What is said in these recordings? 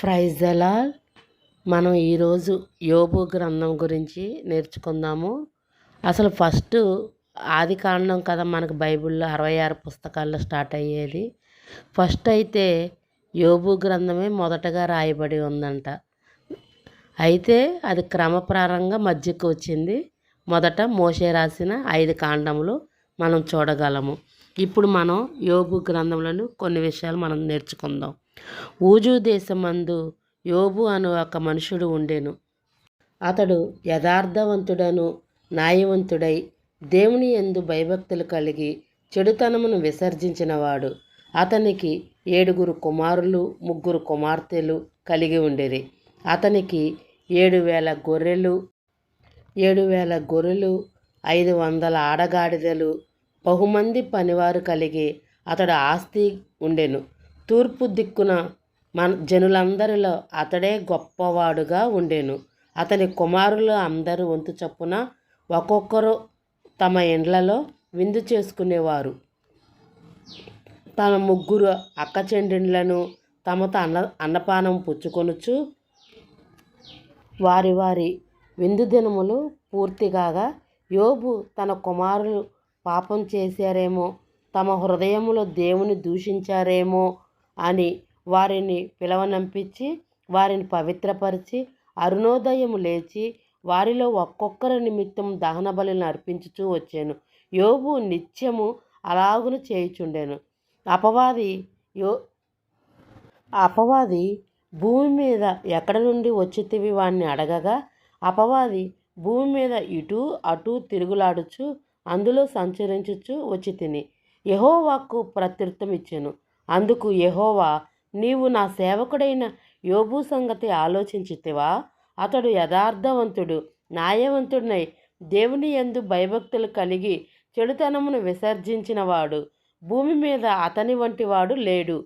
Praise మనం ఈరోజు యోబు గ్రంథం గురించి నేర్చుకుందాము. అసలు ఫస్ట్ ఆది కాండం కదా మనకు బైబిల్లో అరవై ఆరు పుస్తకాల్లో స్టార్ట్ అయ్యేది. ఫస్ట్ అయితే యోబు గ్రంథమే మొదటగా రాయబడి ఉందంట. అయితే అది క్రమప్రారంగా మధ్యకు వచ్చింది. మొదట మోసే రాసిన ఐదు కాండములు మనం చూడగలము. ఇప్పుడు మనం యోబు గ్రంథంలోని కొన్ని విషయాలు మనం నేర్చుకుందాం. ఊజు దేశమందు యోబు అను ఒక మనుషుడు ఉండెను. అతడు యథార్థవంతుడను న్యాయవంతుడై దేవుని యందు భయభక్తులు కలిగి చెడుతనమును విసర్జించినవాడు. అతనికి ఏడుగురు కుమారులు ముగ్గురు కుమార్తెలు కలిగి ఉండేది అతనికి ఏడు వేల గొర్రెలు ఏడు వేల గొర్రెలు ఐదు వందల ఆడగాడిదలు బహుమంది పనివారు కలిగి అతడు ఆస్తి ఉండెను. తూర్పు దిక్కున మన జనులందరిలో అతడే గొప్పవాడుగా ఉండెను. అతని కుమారులు అందరూ వంతు చొప్పున ఒక్కొక్కరు తమ ఇండ్లలో విందు చేసుకునేవారు. తన ముగ్గురు అక్క చెండిండ్లను తమతో అన్న అన్నపానం పుచ్చుకొనుచు వారి వారి విందు దినములు పూర్తిగాగా యోబు తన కుమారులు పాపం చేశారేమో తమ హృదయములో దేవుని దూషించారేమో అని వారిని పిలవనంపించి వారిని పవిత్రపరిచి అరుణోదయము లేచి వారిలో ఒక్కొక్కరి నిమిత్తం దహన బలిని అర్పించుచూ వచ్చాను. యోబు నిత్యము అలాగును చేయుచుండెను. అపవాది యో అపవాది భూమి మీద ఎక్కడ నుండి వచ్చితివి వాణ్ణి అడగగా అపవాది భూమి మీద ఇటు అటు తిరుగులాడుచు అందులో సంచరించుచు వచ్చి తిని యహోవాకు ప్రత్యుత్తం ఇచ్చాను అందుకు యహోవా నీవు నా సేవకుడైన యోబు సంగతి ఆలోచించితివా? అతడు యథార్థవంతుడు న్యాయవంతుడినై దేవుని ఎందు భయభక్తులు కలిగి చెడుతనమును విసర్జించినవాడు భూమి మీద అతని వంటి వాడు లేడు.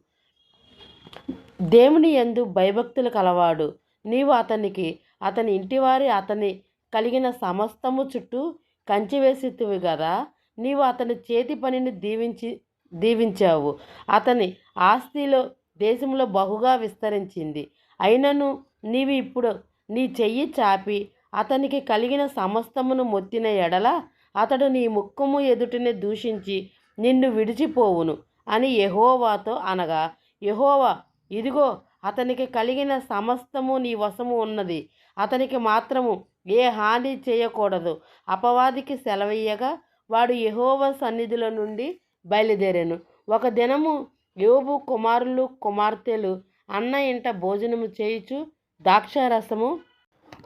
దేవుని ఎందు భయభక్తులు కలవాడు నీవు అతనికి అతని ఇంటివారి అతని కలిగిన సమస్తము చుట్టూ కంచి కదా నీవు అతని చేతి పనిని దీవించి దీవించావు. అతని ఆస్తిలో దేశంలో బహుగా విస్తరించింది. అయినను నీవు ఇప్పుడు నీ చెయ్యి చాపి అతనికి కలిగిన సమస్తమును మొత్తిన ఎడల అతడు నీ ముఖము ఎదుటిని దూషించి నిన్ను విడిచిపోవును అని యహోవాతో అనగా యహోవా ఇదిగో అతనికి కలిగిన సమస్తము నీ వశము ఉన్నది. అతనికి మాత్రము ఏ హాని చేయకూడదు. అపవాదికి సెలవయ్యగా వాడు యహోవ సన్నిధిలో నుండి బయలుదేరాను. ఒక దినము యోబు కుమారులు కుమార్తెలు అన్న ఇంట భోజనము చేయుచు ద్రాక్షారసము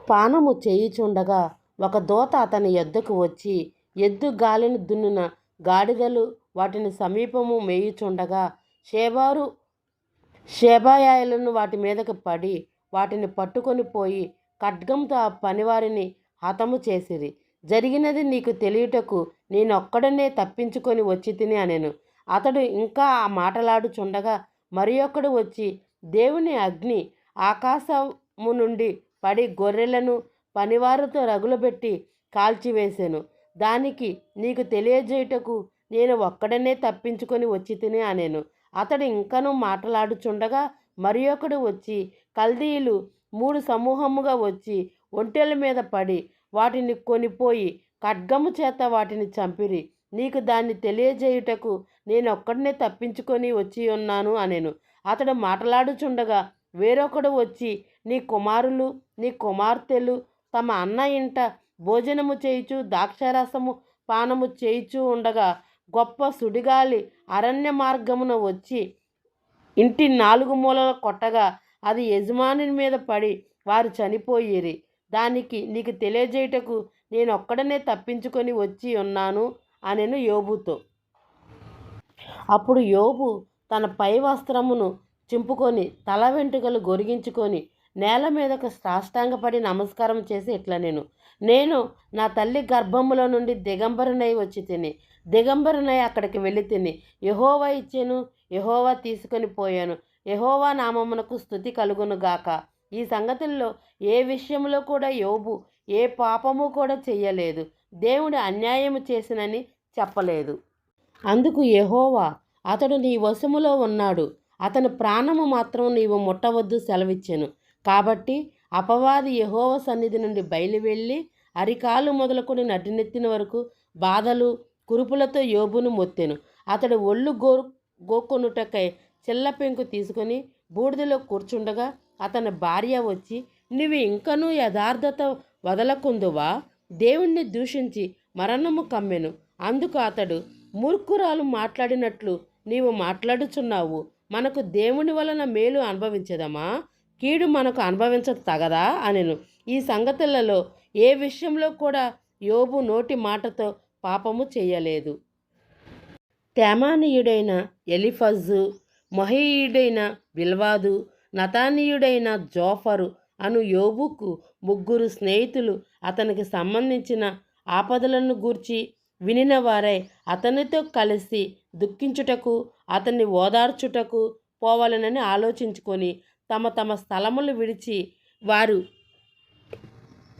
పానము చేయుచుండగా ఒక దోత అతని ఎద్దుకు వచ్చి ఎద్దు గాలిని దున్నున గాడిదలు వాటిని సమీపము మేయుచుండగా షేబారు షేబాయాలను వాటి మీదకు పడి వాటిని పట్టుకొని పోయి ఖడ్గంతో ఆ పనివారిని హతము చేసిరి. జరిగినది నీకు తెలియుటకు నేనొక్కడనే తప్పించుకొని వచ్చి తిని అనెను. అతడు ఇంకా ఆ మాటలాడుచుండగా మరి ఒక్కడు వచ్చి దేవుని అగ్ని ఆకాశము నుండి పడి గొర్రెలను పనివారితో రగులబెట్టి కాల్చివేశాను దానికి నీకు తెలియజేయుటకు నేను ఒక్కడనే తప్పించుకొని వచ్చి తిని అనేను. అతడు ఇంకనూ మాట్లాడుచుండగా మరి ఒకడు వచ్చి కల్దీయులు మూడు సమూహముగా వచ్చి ఒంటెల మీద పడి వాటిని కొనిపోయి ఖడ్గము చేత వాటిని చంపిరి. నీకు దాన్ని తెలియజేయుటకు నేను తప్పించుకొని వచ్చి ఉన్నాను అనేను. అతడు మాట్లాడుచుండగా వేరొకడు వచ్చి నీ కుమారులు నీ కుమార్తెలు తమ అన్న ఇంట భోజనము చేయుచు ద్రాక్షారసము పానము చేయుచూ ఉండగా గొప్ప సుడిగాలి అరణ్య మార్గమున వచ్చి ఇంటి నాలుగు మూలల కొట్టగా అది యజమాని మీద పడి వారు చనిపోయేరి. దానికి నీకు తెలియజేయుటకు నేను ఒక్కడనే తప్పించుకొని వచ్చి ఉన్నాను అనెను యోబుతో. అప్పుడు యోబు తన పై వస్త్రమును చింపుకొని తల వెంట్రుకలు గొరిగించుకొని నేల మీదకు సాష్టాంగపడి నమస్కారం చేసి ఇట్లా నేను నేను నా తల్లి గర్భములో నుండి దిగంబరునై వచ్చి తిని దిగంబరునై అక్కడికి వెళ్ళి తిని యహోవా ఇచ్చాను యహోవా తీసుకొని పోయాను యహోవా నామమునకు స్థుతి కలుగును గాక. ఈ సంగతుల్లో ఏ విషయంలో కూడా యోబు ఏ పాపము కూడా చెయ్యలేదు. దేవుడు అన్యాయము చేసినని చెప్పలేదు. అందుకు యహోవా అతడు నీ వశములో ఉన్నాడు. అతని ప్రాణము మాత్రం నీవు ముట్టవద్దు సెలవిచ్చాను. కాబట్టి అపవాది యహోవ సన్నిధి నుండి బయలువెళ్ళి అరికాలు మొదలుకొని నడినెత్తిన వరకు బాధలు కురుపులతో యోబును మొత్తెను. అతడు ఒళ్ళు గో గోకొనుటకై చిల్ల పెంకు తీసుకొని బూడిదలో కూర్చుండగా అతని భార్య వచ్చి నువ్వు ఇంకనూ యథార్థత వదలకుందువా? దేవుణ్ణి దూషించి మరణము కమ్మెను. అందుకు అతడు మూర్ఖురాలు మాట్లాడినట్లు నీవు మాట్లాడుచున్నావు. మనకు దేవుని వలన మేలు అనుభవించదమా? కీడు మనకు అనుభవించ తగదా? అనెను. ఈ సంగతులలో ఏ విషయంలో కూడా యోబు నోటి మాటతో పాపము చేయలేదు. తేమానీయుడైన ఎలిఫజు మహీయుడైన బిల్వాదు నతానీయుడైన జోఫరు అను యోబుకు ముగ్గురు స్నేహితులు అతనికి సంబంధించిన ఆపదలను గూర్చి వినిన వారై అతనితో కలిసి దుఃఖించుటకు అతన్ని ఓదార్చుటకు పోవాలనని ఆలోచించుకొని తమ తమ స్థలములు విడిచి వారు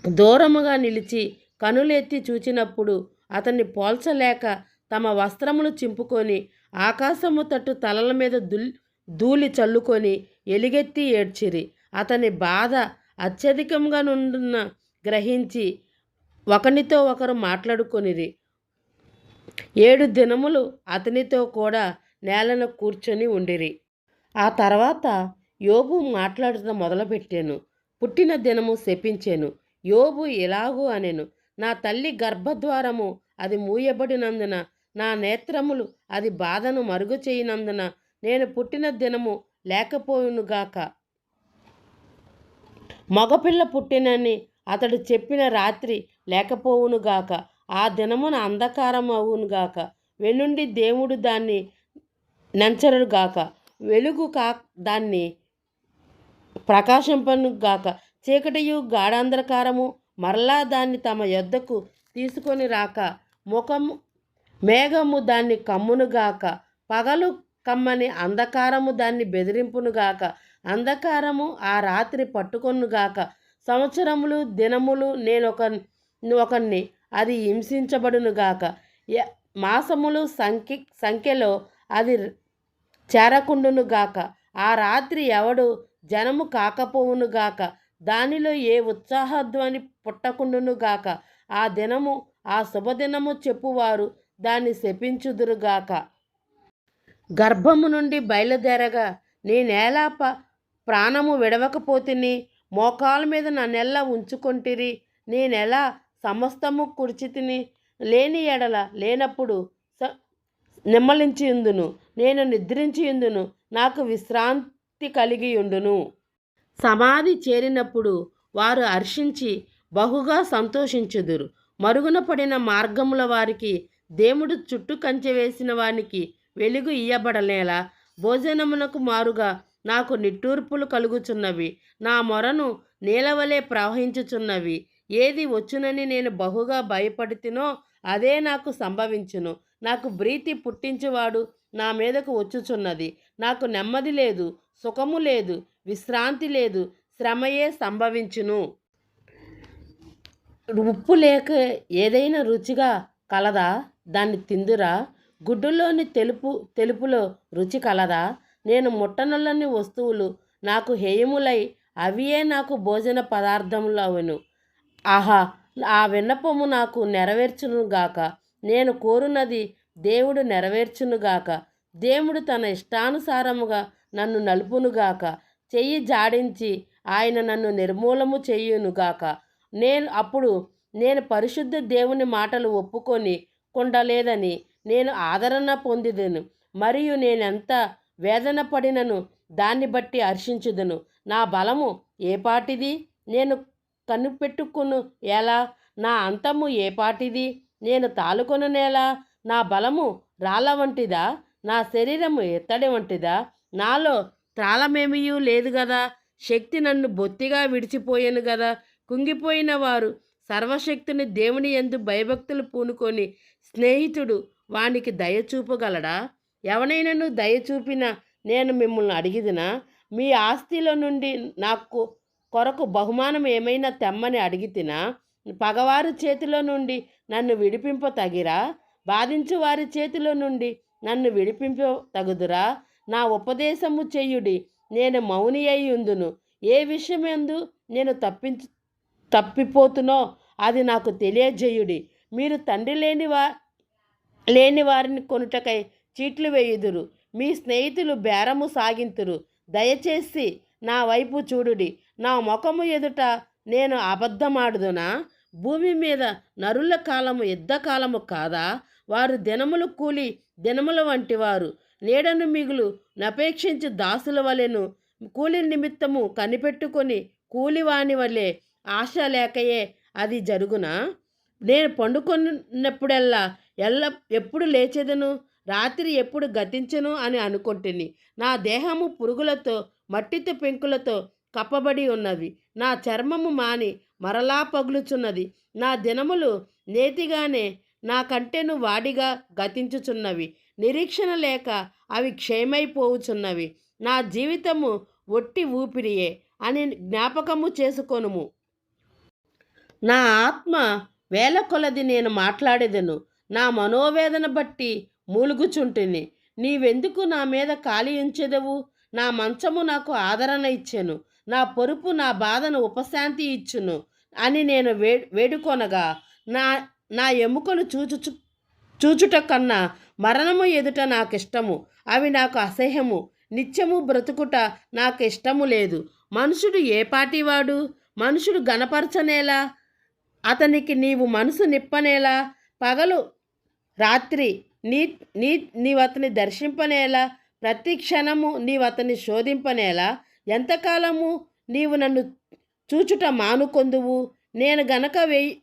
దూరముగా నిలిచి కనులెత్తి చూచినప్పుడు అతన్ని పోల్చలేక తమ వస్త్రములు చింపుకొని ఆకాశము తట్టు తలల మీద దుల్ ధూళి చల్లుకొని ఎలుగెత్తి ఏడ్చిరి. అతని బాధ అత్యధికంగా నుండున్న గ్రహించి ఒకనితో ఒకరు మాట్లాడుకొనిరి. ఏడు దినములు అతనితో కూడా నేలను కూర్చొని ఉండిరి. ఆ తర్వాత యోబు మాట్లాడటం మొదలుపెట్టాను. పుట్టిన దినము శపించాను. యోబు ఎలాగూ అనెను. నా తల్లి గర్భద్వారము అది మూయబడినందున నా నేత్రములు అది బాధను మరుగు చేయనందున నేను పుట్టిన దినము లేకపోవునుగాక మగపిల్ల పుట్టినని అతడు చెప్పిన రాత్రి లేకపోవునుగాక ఆ దినమున అంధకారం అవునుగాక వెనుండి దేవుడు దాన్ని నెంచరుగాక వెలుగు కా దాన్ని ప్రకాశింపనుగాక చీకటియు గాఢాంధకారము మరలా దాన్ని తమ యొద్దకు తీసుకొని రాక. ముఖము మేఘము దాన్ని కమ్మునుగాక పగలు కమ్మని అంధకారము దాన్ని బెదిరింపునుగాక అంధకారము ఆ రాత్రి పట్టుకొనుగాక సంవత్సరములు దినములు నేను ఒక ఒకరిని అది హింసించబడునుగాక మాసములు సంఖ్య సంఖ్యలో అది చేరకుండునుగాక ఆ రాత్రి ఎవడు జనము కాకపోవునుగాక దానిలో ఏ ఉత్సాహధ్వని పుట్టకుండునుగాక ఆ దినము ఆ శుభదినము చెప్పువారు దాన్ని శపించుదురుగాక గర్భము నుండి బయలుదేరగా నేనేలా ప ప్రాణము విడవకపోతిని మోకాల మీద నన్నెల్లా ఉంచుకొంటిరి. నేనెలా సమస్తము కుడిచితిని లేని ఎడల లేనప్పుడు స నిమ్మలించియుందును. నేను నిద్రించియుందును. నాకు విశ్రాంతి కలిగి ఉండును సమాధి చేరినప్పుడు వారు హర్షించి బహుగా సంతోషించుదురు. మరుగున పడిన మార్గముల వారికి దేవుడు చుట్టూ కంచె వేసిన వానికి వెలుగు ఇయ్యబడనేలా భోజనమునకు మారుగా నాకు నిట్టూర్పులు కలుగుచున్నవి. నా మొరను నీలవలే ప్రవహించుచున్నవి. ఏది వచ్చునని నేను బహుగా భయపడితినో అదే నాకు సంభవించును. నాకు ప్రీతి పుట్టించువాడు నా మీదకు వచ్చుచున్నది. నాకు నెమ్మది లేదు సుఖము లేదు విశ్రాంతి లేదు శ్రమయే సంభవించును. ఉప్పు లేక ఏదైనా రుచిగా కలదా? దాన్ని తిందురా? గుడ్డులోని తెలుపు తెలుపులో రుచి కలదా? నేను ముట్టనులని వస్తువులు నాకు హేయములై అవియే నాకు భోజన పదార్థములవును. ఆహా ఆ విన్నపము నాకు నెరవేర్చునుగాక నేను కోరున్నది దేవుడు నెరవేర్చునుగాక దేవుడు తన ఇష్టానుసారముగా నన్ను నలుపునుగాక చెయ్యి జాడించి ఆయన నన్ను నిర్మూలము చేయునుగాక నేను అప్పుడు నేను పరిశుద్ధ దేవుని మాటలు ఒప్పుకొని కొండలేదని నేను ఆదరణ పొందిదను మరియు నేనెంత వేదన పడినను దాన్ని బట్టి హర్షించుదును. నా బలము ఏపాటిది నేను కనిపెట్టుకును ఎలా? నా అంతము ఏపాటిది నేను తాలుకొనునేలా నా బలము రాళ్ళ వంటిదా? నా శరీరము ఎత్తడి వంటిదా? నాలో త్రాళమేమీయూ లేదు కదా శక్తి నన్ను బొత్తిగా విడిచిపోయాను కదా కుంగిపోయిన వారు సర్వశక్తిని దేవుని ఎందు భయభక్తులు పూనుకొని స్నేహితుడు వానికి దయ చూపగలడా? ఎవనైనాను దయ చూపిన నేను మిమ్మల్ని అడిగిదినా? మీ ఆస్తిలో నుండి నాకు కొరకు బహుమానం ఏమైనా తెమ్మని అడిగితినా? పగవారి చేతిలో నుండి నన్ను విడిపింప తగిరా బాధించు వారి చేతిలో నుండి నన్ను విడిపింప తగుదురా నా ఉపదేశము చెయ్యుడి నేను మౌని అయి ఉందును ఏ విషయమందు నేను తప్పించు తప్పిపోతునో అది నాకు తెలియజేయుడి. మీరు తండ్రి లేని వా లేని వారిని కొనుటకై చీట్లు వేయుదురు. మీ స్నేహితులు బేరము సాగింతురు. దయచేసి నా వైపు చూడుడి. నా ముఖము ఎదుట నేను అబద్ధమాడుదునా? భూమి మీద నరుల కాలము యుద్ధ కాలము కాదా? వారు దినములు కూలి దినముల వంటి వారు నీడను మిగులు నపేక్షించి దాసుల వలెను కూలి నిమిత్తము కనిపెట్టుకొని కూలివాని వలె ఆశ లేకయే అది జరుగునా? నేను పండుకున్నప్పుడల్లా ఎల్ల ఎప్పుడు లేచెదను? రాత్రి ఎప్పుడు గతించను? అని అనుకుంటుని. నా దేహము పురుగులతో మట్టితో పెంకులతో కప్పబడి ఉన్నది. నా చర్మము మాని మరలా పగులుచున్నది. నా దినములు నేతిగానే నా కంటెను వాడిగా గతించుచున్నవి. నిరీక్షణ లేక అవి క్షయమైపోవుచున్నవి. నా జీవితము ఒట్టి ఊపిరియే అని జ్ఞాపకము చేసుకొనుము. నా ఆత్మ వేల కొలది నేను మాట్లాడేదను. నా మనోవేదన బట్టి మూలుగుచుంటిని. నీవెందుకు నా మీద ఖాళీ ఉంచెదవు నా మంచము నాకు ఆదరణ ఇచ్చెను. నా పొరుపు నా బాధను ఉపశాంతి ఇచ్చును అని నేను వే వేడుకొనగా నా నా ఎముకలు చూచుచు చూచుట కన్నా మరణము ఎదుట నాకు ఇష్టము అవి నాకు అసహ్యము. నిత్యము బ్రతుకుట నాకు ఇష్టము లేదు. మనుషుడు ఏ పాటివాడు? మనుషుడు గణపరచనేలా అతనికి నీవు మనసు నిప్పనేలా? పగలు రాత్రి నీ నీ నీవు అతని దర్శింపనేలా? ప్రతి క్షణము నీవు అతన్ని శోధింపనేలా? ఎంతకాలము నీవు నన్ను చూచుట మానుకొందువు? నేను గనక వెయ్యి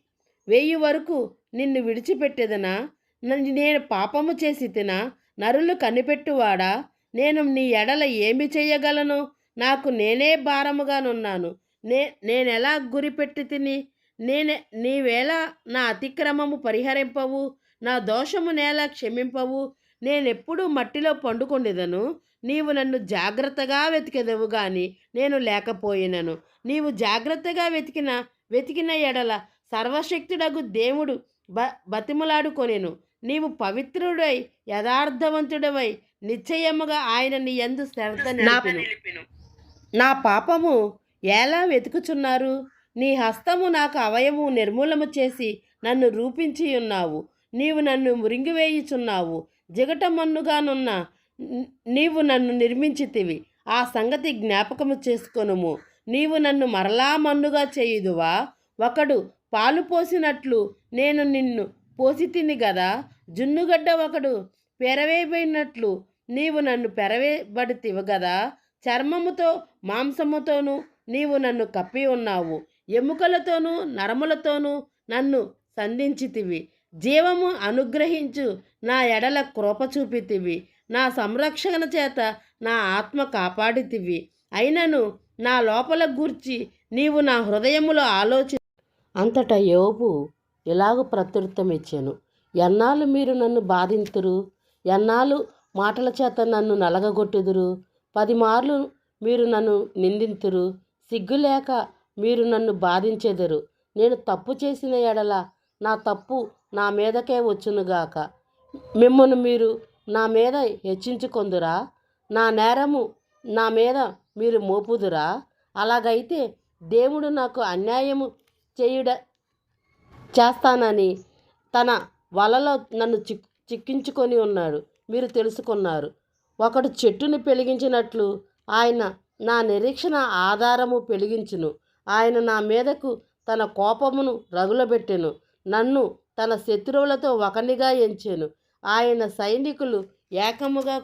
వెయ్యి వరకు నిన్ను విడిచిపెట్టేదనా? నన్ను నేను పాపము చేసి తినా? నరులు కనిపెట్టువాడా? నేను నీ ఎడల ఏమి చేయగలను? నాకు నేనే భారముగానున్నాను. నే నేనెలా గురిపెట్టి తిని? నేనే నీవేళ నా అతిక్రమము పరిహరింపవు? నా దోషము నేల క్షమింపవు. నేనెప్పుడు మట్టిలో పండుకొండెదను. నీవు నన్ను జాగ్రత్తగా వెతికెదవు గాని నేను లేకపోయినను. నీవు జాగ్రత్తగా వెతికిన వెతికిన ఎడల సర్వశక్తుడగు దేవుడు బ బతిమలాడుకొనెను. నీవు పవిత్రుడై యథార్థవంతుడవై నిశ్చయముగా ఆయన నీ యందు శ్రద్ధ నిలిపెను. నా పాపము ఎలా వెతుకుచున్నారు? నీ హస్తము నాకు అవయము నిర్మూలము చేసి నన్ను రూపించి ఉన్నావు నీవు నన్ను మురింగివేయుచున్నావు జిగటమన్నుగానున్న నీవు నన్ను నిర్మించితివి. ఆ సంగతి జ్ఞాపకము చేసుకొనుము. నీవు నన్ను మరలా మన్నుగా చేయుదువా? ఒకడు పాలు పోసినట్లు నేను నిన్ను పోసి తిని గదా? జున్నుగడ్డ ఒకడు పెరవేబడినట్లు నీవు నన్ను పెరవేబడితివి గదా? చర్మముతో మాంసముతోనూ నీవు నన్ను కప్పి ఉన్నావు. ఎముకలతోనూ నరములతోనూ నన్ను సంధించితివి. జీవము అనుగ్రహించు. నా ఎడల కృప చూపితివి. నా సంరక్షణ చేత నా ఆత్మ కాపాడితివి. అయినను నా లోపల గూర్చి నీవు నా హృదయములో ఆలోచి. అంతటా యోబు ఇలాగ ప్రత్యుత్తం ఇచ్చాను ఎన్నాళ్ళు మీరు నన్ను బాధింతురు? ఎన్నాళ్ళు మాటల చేత నన్ను నలగగొట్టుదురు? పది మార్లు మీరు నన్ను నిందింతురు? సిగ్గులేక మీరు నన్ను బాధించెదరు? నేను తప్పు చేసిన ఎడల నా తప్పు నా మీదకే వచ్చునుగాక మిమ్మను మీరు నా మీద హెచ్చించుకొందురా? నా నేరము నా మీద మీరు మోపుదురా? అలాగైతే దేవుడు నాకు అన్యాయము చేయుడ చేస్తానని తన వలలో నన్ను చిక్ చిక్కించుకొని ఉన్నాడు. మీరు తెలుసుకున్నారు. ఒకడు చెట్టుని పెలిగించినట్లు ఆయన నా నిరీక్షణ ఆధారము పెలిగించును. ఆయన నా మీదకు తన కోపమును రగులబెట్టెను. నన్ను తన శత్రువులతో ఒకనిగా ఎంచాను. ఆయన సైనికులు ఏకముగా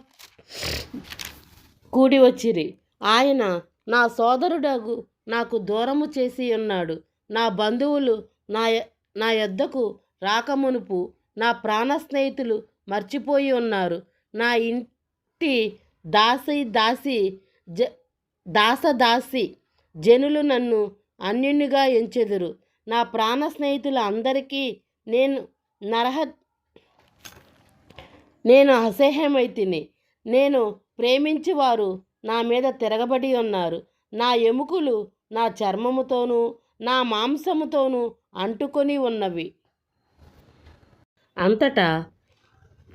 కూడి వచ్చిరి. ఆయన నా సోదరుడగు నాకు దూరము చేసి ఉన్నాడు. నా బంధువులు నా నా యొద్దకు రాకమునుపు నా ప్రాణ స్నేహితులు మర్చిపోయి ఉన్నారు. నా ఇంటి దాసి దాసి జ దాస దాసి జనులు నన్ను అన్యునిగా ఎంచెదురు. నా ప్రాణ స్నేహితులు అందరికీ నేను నరహ నేను అసహ్యమైతిని. నేను ప్రేమించి వారు నా మీద తిరగబడి ఉన్నారు. నా ఎముకలు నా చర్మముతోనూ నా మాంసముతోనూ అంటుకొని ఉన్నవి. అంతటా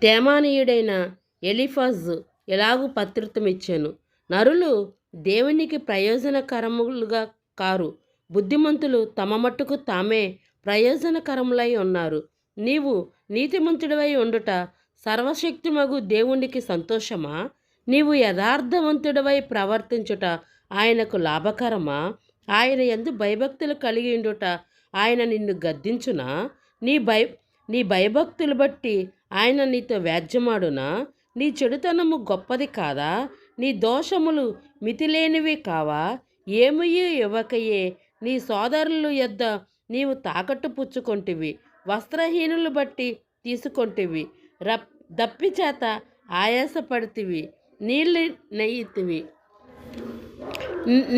తేమానీయుడైన ఎలిఫజ్ ఎలాగూ పత్రితమిచ్చాను నరులు దేవునికి ప్రయోజనకరములుగా కారు. బుద్ధిమంతులు తమ మట్టుకు తామే ప్రయోజనకరములై ఉన్నారు. నీవు నీతిమంతుడివై ఉండుట సర్వశక్తిమగు దేవునికి సంతోషమా? నీవు యథార్థవంతుడివై ప్రవర్తించుట ఆయనకు లాభకరమా? ఆయన ఎందు భయభక్తులు కలిగి ఉండుట ఆయన నిన్ను గద్దించునా? నీ భయ నీ భయభక్తులు బట్టి ఆయన నీతో వ్యాజ్యమాడునా? నీ చెడుతనము గొప్పది కాదా? నీ దోషములు మితిలేనివి కావా? ఏమయ్యూ ఇవ్వకయే నీ సోదరులు యొద్ద నీవు తాకట్టు పుచ్చుకొంటివి వస్త్రహీనులు బట్టి తీసుకొంటివి రప్ దప్పి చేత ఆయాసపడితివి నీళ్ళు నెయ్యితివి.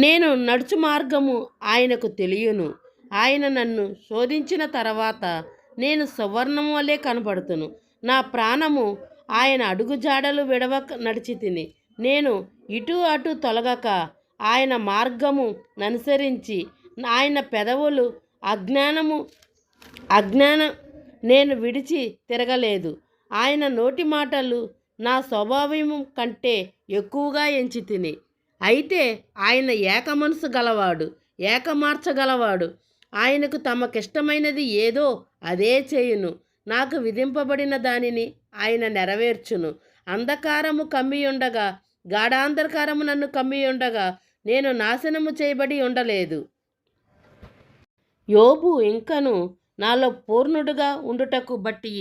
నేను నడుచు మార్గము ఆయనకు తెలియను. ఆయన నన్ను శోధించిన తర్వాత నేను సువర్ణం వలె కనపడుతును నా ప్రాణము ఆయన అడుగుజాడలు విడవక నడిచి తిని నేను ఇటు అటు తొలగక ఆయన మార్గము ననుసరించి ఆయన పెదవులు అజ్ఞానము అజ్ఞాన నేను విడిచి తిరగలేదు. ఆయన నోటి మాటలు నా స్వభావము కంటే ఎక్కువగా ఎంచి తిని అయితే ఆయన ఏక మనసు గలవాడు ఏకమార్చగలవాడు ఆయనకు తమకిష్టమైనది ఏదో అదే చేయును. నాకు విధింపబడిన దానిని ఆయన నెరవేర్చును. అంధకారము కమ్మియుండగా గాఢాంధకారము నన్ను కమ్మి ఉండగా నేను నాశనము చేయబడి ఉండలేదు. యోబు ఇంకను నాలో పూర్ణుడుగా ఉండుటకు బట్టి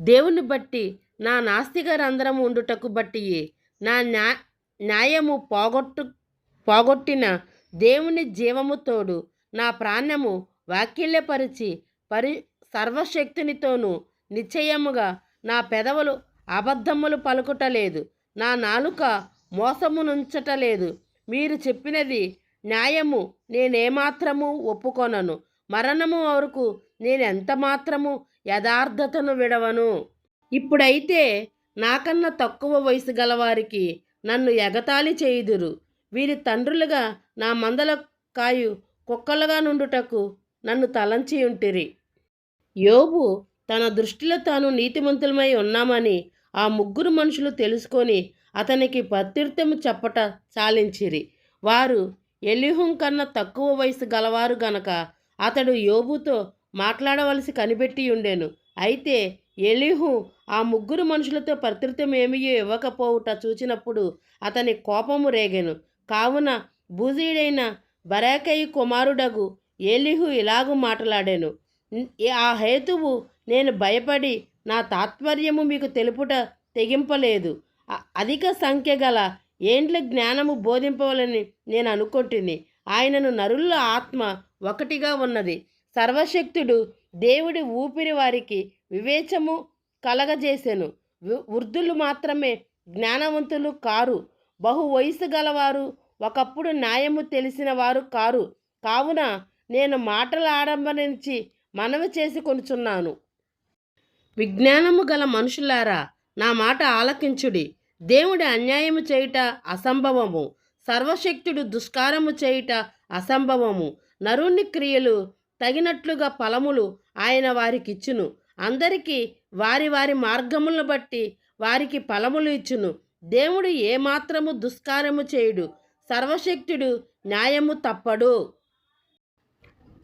దేవుని బట్టి నా నాస్తిక రంధ్రము ఉండుటకు బట్టి నా న్యా న్యాయము పోగొట్టు పోగొట్టిన దేవుని జీవము తోడు నా ప్రాణము వాక్యల్యపరిచి పరి సర్వశక్తినితోనూ నిశ్చయముగా నా పెదవులు అబద్ధములు పలుకుటలేదు. నా నాలుక మోసమునుంచటలేదు. మీరు చెప్పినది న్యాయము నేనేమాత్రము ఒప్పుకొనను. మరణము వరకు నేను ఎంత మాత్రము యథార్థతను విడవను? ఇప్పుడైతే నాకన్నా తక్కువ వయసు గలవారికి నన్ను ఎగతాళి చేయుదురు. వీరి తండ్రులుగా నా మందల కాయు కుక్కలుగా నుండుటకు నన్ను తలంచి ఉంటిరి. యోబు తన దృష్టిలో తాను నీతిమంతులమై ఉన్నామని ఆ ముగ్గురు మనుషులు తెలుసుకొని అతనికి ప్రత్యుత్తము చెప్పట చాలించిరి. వారు ఎలిహుం కన్నా తక్కువ వయసు గలవారు గనక అతడు యోబుతో మాట్లాడవలసి కనిపెట్టి ఉండెను. అయితే ఎలిహు ఆ ముగ్గురు మనుషులతో ప్రత్యుత్తం ఇవ్వకపోవుట చూచినప్పుడు అతని కోపము రేగెను. కావున బూజీడైన బరాకయి కుమారుడగు ఎలిహు ఇలాగు మాట్లాడాను. ఆ హేతువు నేను భయపడి నా తాత్పర్యము మీకు తెలుపుట తెగింపలేదు. అధిక సంఖ్య గల ఏండ్ల జ్ఞానము బోధింపవలని నేను అనుకుంటుని. ఆయనను నరుల ఆత్మ ఒకటిగా ఉన్నది. సర్వశక్తుడు దేవుడి ఊపిరి వారికి వివేచము కలగజేసెను. వృద్ధులు మాత్రమే జ్ఞానవంతులు కారు. బహు వయసు గలవారు ఒకప్పుడు న్యాయము తెలిసిన వారు కారు. కావున నేను మాటల ఆడంబరించి మనవి చేసుకొనుచున్నాను విజ్ఞానము గల మనుషులారా నా మాట ఆలకించుడి. దేవుడి అన్యాయము చేయుట అసంభవము. సర్వశక్తుడు దుష్కారము చేయుట అసంభవము. నరుణ్ణి క్రియలు తగినట్లుగా ఫలములు ఆయన వారికిచ్చును. అందరికీ వారి వారి మార్గములను బట్టి వారికి ఫలములు ఇచ్చును. దేవుడు ఏమాత్రము దుష్కారము చేయుడు? సర్వశక్తుడు న్యాయము తప్పడు.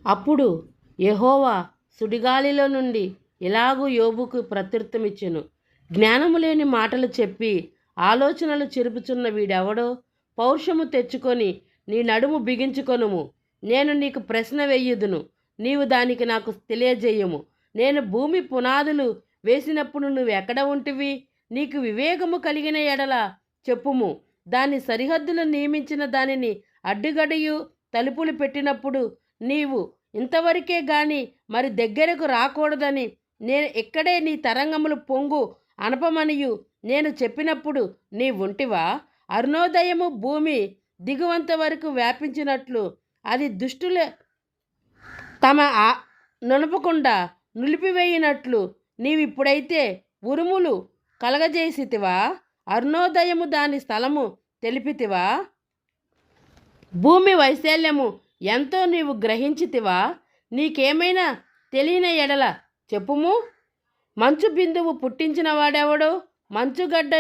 అప్పుడు యహోవా సుడిగాలిలో నుండి ఇలాగూ యోబుకు ప్రత్యుత్తమిచ్చెను జ్ఞానము లేని మాటలు చెప్పి ఆలోచనలు చెరుపుచున్న వీడెవడో? పౌరుషము తెచ్చుకొని నీ నడుము బిగించుకొనుము. నేను నీకు ప్రశ్న వెయ్యుదును నీవు దానికి నాకు తెలియజేయము. నేను భూమి పునాదులు వేసినప్పుడు నువ్వు ఎక్కడ ఉంటివి? నీకు వివేకము కలిగిన ఎడల చెప్పుము. దాని సరిహద్దులు నియమించిన దానిని అడ్డుగడియు తలుపులు పెట్టినప్పుడు నీవు ఇంతవరకే గాని మరి దగ్గరకు రాకూడదని నేను ఇక్కడే నీ తరంగములు పొంగు అనపమనియు నేను చెప్పినప్పుడు నీ ఉంటివా? అరుణోదయము భూమి దిగువంత వరకు వ్యాపించినట్లు అది దుష్టుల తమ ఆ నునపకుండా నిలిపివేయినట్లు నీవిప్పుడైతే ఉరుములు కలగజేసితివా? అరుణోదయము దాని స్థలము తెలిపితివా? భూమి వైశాల్యము ఎంతో నీవు గ్రహించితివా? నీకేమైనా తెలియని ఎడల చెప్పుము? మంచు బిందువు పుట్టించిన వాడెవడో? మంచుగడ్డ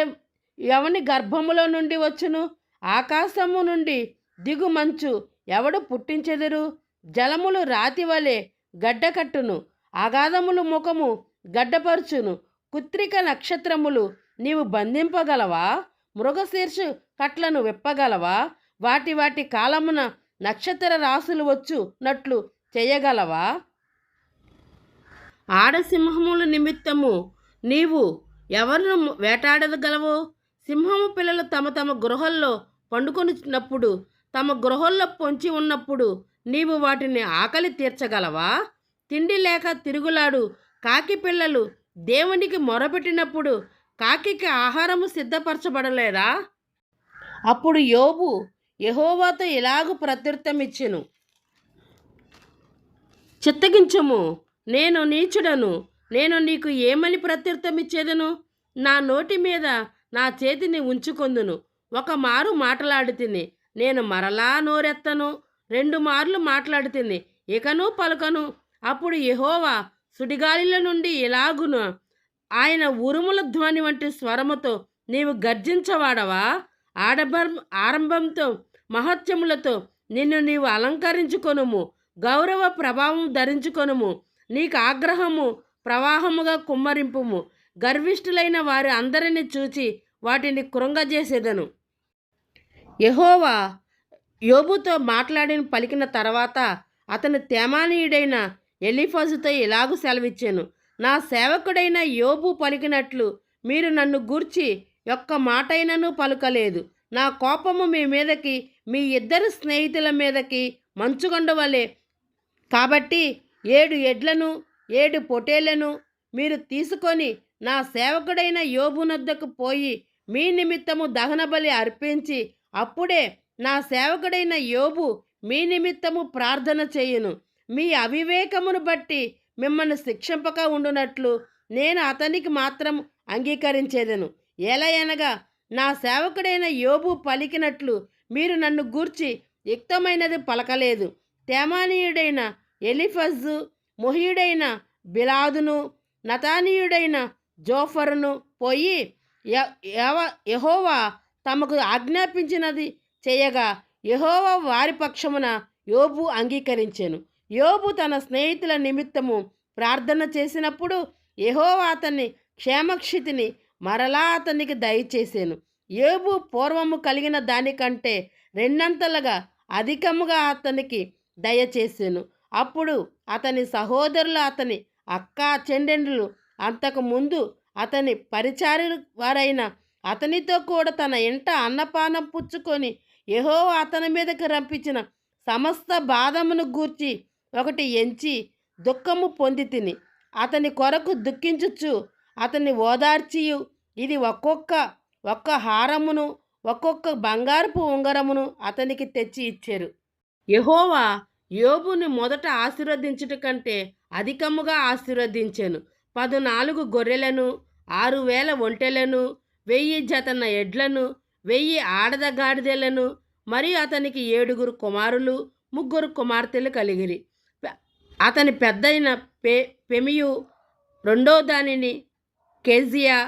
ఎవని గర్భములో నుండి వచ్చును? ఆకాశము నుండి దిగు మంచు ఎవడు పుట్టించెదరు? జలములు రాతి వలె గడ్డకట్టును అగాధములు ముఖము గడ్డపరుచును కుత్రిక నక్షత్రములు నీవు బంధింపగలవా? మృగశీర్షు కట్లను విప్పగలవా? వాటి వాటి కాలమున నక్షత్ర రాసులు వచ్చు నట్లు చేయగలవా? ఆడసింహముల నిమిత్తము నీవు ఎవరిను వేటాడగలవు? సింహము పిల్లలు తమ తమ గృహల్లో పండుకొనినప్పుడు తమ గృహల్లో పొంచి ఉన్నప్పుడు నీవు వాటిని ఆకలి తీర్చగలవా? తిండి లేక తిరుగులాడు కాకి పిల్లలు దేవునికి మొరపెట్టినప్పుడు కాకికి ఆహారము సిద్ధపరచబడలేదా? అప్పుడు యోబు యహోవాతో ఇలాగు ప్రత్యుత్తమిచ్చెను. చిత్తగించము నేను నీచుడను నేను నీకు ఏమని ప్రత్యుత్తమిచ్చేదను? నా నోటి మీద నా చేతిని ఉంచుకొందును. ఒక మారు మాట్లాడి తిని నేను మరలా నోరెత్తను. రెండు మార్లు మాట్లాడి తిని ఇకను పలుకను. అప్పుడు యహోవా సుడిగాలిల నుండి ఇలాగును ఆయన ఉరుముల ధ్వని వంటి స్వరముతో నీవు గర్జించవాడవా? ఆడబర్ ఆరంభంతో మహత్యములతో నిన్ను నీవు అలంకరించుకొనుము. గౌరవ ప్రభావం ధరించుకొనుము. నీకు ఆగ్రహము ప్రవాహముగా కుమ్మరింపుము. గర్విష్ఠులైన వారి అందరిని చూచి వాటిని కృంగజేసేదను. యహోవా యోబుతో మాట్లాడిన పలికిన తర్వాత అతని తేమానీయుడైన ఎలిఫజుతో ఇలాగూ సెలవిచ్చాను. నా సేవకుడైన యోబు పలికినట్లు మీరు నన్ను గూర్చి ఒక్క మాటైనను పలుకలేదు. నా కోపము మీ మీదకి మీ ఇద్దరు స్నేహితుల మీదకి మంచుగొండ వలె. కాబట్టి ఏడు ఎడ్లను ఏడు పొటేళ్ళను మీరు తీసుకొని నా సేవకుడైన యోబునొద్దకు పోయి మీ నిమిత్తము దహనబలి అర్పించి అప్పుడే నా సేవకుడైన యోబు మీ నిమిత్తము ప్రార్థన చేయును. మీ అవివేకమును బట్టి మిమ్మల్ని శిక్షింపక ఉండునట్లు నేను అతనికి మాత్రం అంగీకరించేదను. ఎలయనగా నా సేవకుడైన యోబు పలికినట్లు మీరు నన్ను గూర్చి యుక్తమైనది పలకలేదు. తేమానీయుడైన ఎలిఫజు మొహీయుడైన బిలాదును నతానీయుడైన జోఫరును పోయి యహోవా యవ- తమకు ఆజ్ఞాపించినది చేయగా యహోవా వారి పక్షమున యోబు అంగీకరించాను. యోబు తన స్నేహితుల నిమిత్తము ప్రార్థన చేసినప్పుడు యహోవా అతన్ని క్షేమక్షితిని మరలా అతనికి దయచేశాను యోబు పూర్వము కలిగిన దానికంటే రెండంతలుగా అధికముగా అతనికి దయచేసాను. అప్పుడు అతని సహోదరులు అతని అక్క చెండెండ్రులు అంతకుముందు అతని పరిచారి వారైన అతనితో కూడా తన ఇంట అన్నపానం పుచ్చుకొని యెహో అతని మీదకి రంపించిన సమస్త బాధమును గూర్చి ఒకటి ఎంచి దుఃఖము పొంది తిని అతని కొరకు దుఃఖించుచు అతన్ని ఓదార్చియు. ఇది ఒక్కొక్క ఒక్క హారమును ఒక్కొక్క బంగారపు ఉంగరమును అతనికి తెచ్చి ఇచ్చారు. యహోవా యోబుని మొదట ఆశీర్వదించుట కంటే అధికముగా ఆశీర్వదించాను. పదునాలుగు గొర్రెలను ఆరు వేల ఒంటెలను వెయ్యి జతన ఎడ్లను వెయ్యి ఆడదగాడిదెలను మరియు అతనికి ఏడుగురు కుమారులు ముగ్గురు కుమార్తెలు కలిగిరి. అతని పెద్దయిన పె పెమియు రెండో దానిని కెజియా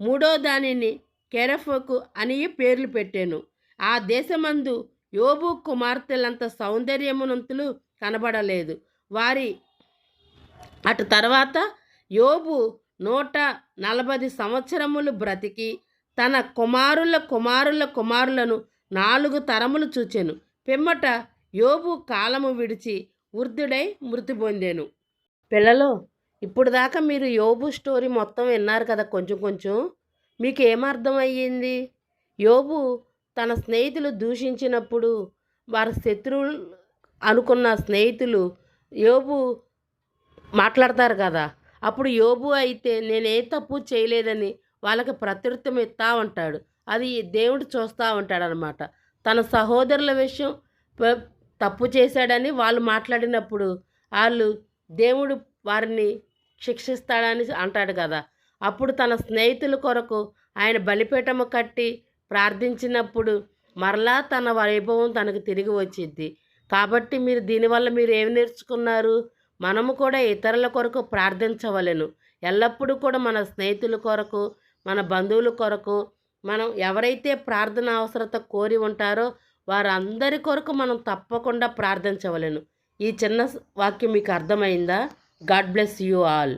మూడో దానిని కెరఫకు అని పేర్లు పెట్టాను. ఆ దేశమందు యోబు కుమార్తెలంత సౌందర్యమునంతులు కనబడలేదు. వారి అటు తర్వాత యోబు నూట నలభై సంవత్సరములు బ్రతికి తన కుమారుల కుమారుల కుమారులను నాలుగు తరములు చూచెను. పిమ్మట యోబు కాలము విడిచి వృద్ధుడై మృతి పొందాను. పిల్లలు ఇప్పుడు దాకా మీరు యోబు స్టోరీ మొత్తం విన్నారు కదా కొంచెం కొంచెం. మీకు ఏమర్థమయ్యింది? యోబు తన స్నేహితులు దూషించినప్పుడు వారి శత్రువులు అనుకున్న స్నేహితులు యోబు మాట్లాడతారు కదా. అప్పుడు యోబు అయితే నేను ఏ తప్పు చేయలేదని వాళ్ళకి ప్రత్యుత్తం ఇస్తా ఉంటాడు అది దేవుడు చూస్తూ ఉంటాడు అనమాట తన సహోదరుల విషయం తప్పు చేశాడని వాళ్ళు మాట్లాడినప్పుడు వాళ్ళు దేవుడు వారిని శిక్షిస్తాడని అంటాడు కదా. అప్పుడు తన స్నేహితుల కొరకు ఆయన బలిపీఠము కట్టి ప్రార్థించినప్పుడు మరలా తన వైభవం తనకు తిరిగి వచ్చింది. కాబట్టి మీరు దీనివల్ల మీరు ఏమి నేర్చుకున్నారు? మనము కూడా ఇతరుల కొరకు ప్రార్థించవలెను. ఎల్లప్పుడూ కూడా మన స్నేహితుల కొరకు మన బంధువుల కొరకు మనం ఎవరైతే ప్రార్థన అవసరత కోరి ఉంటారో వారందరి కొరకు మనం తప్పకుండా ప్రార్థించవలెను. ఈ చిన్న వాక్యం మీకు అర్థమైందా? God bless you all.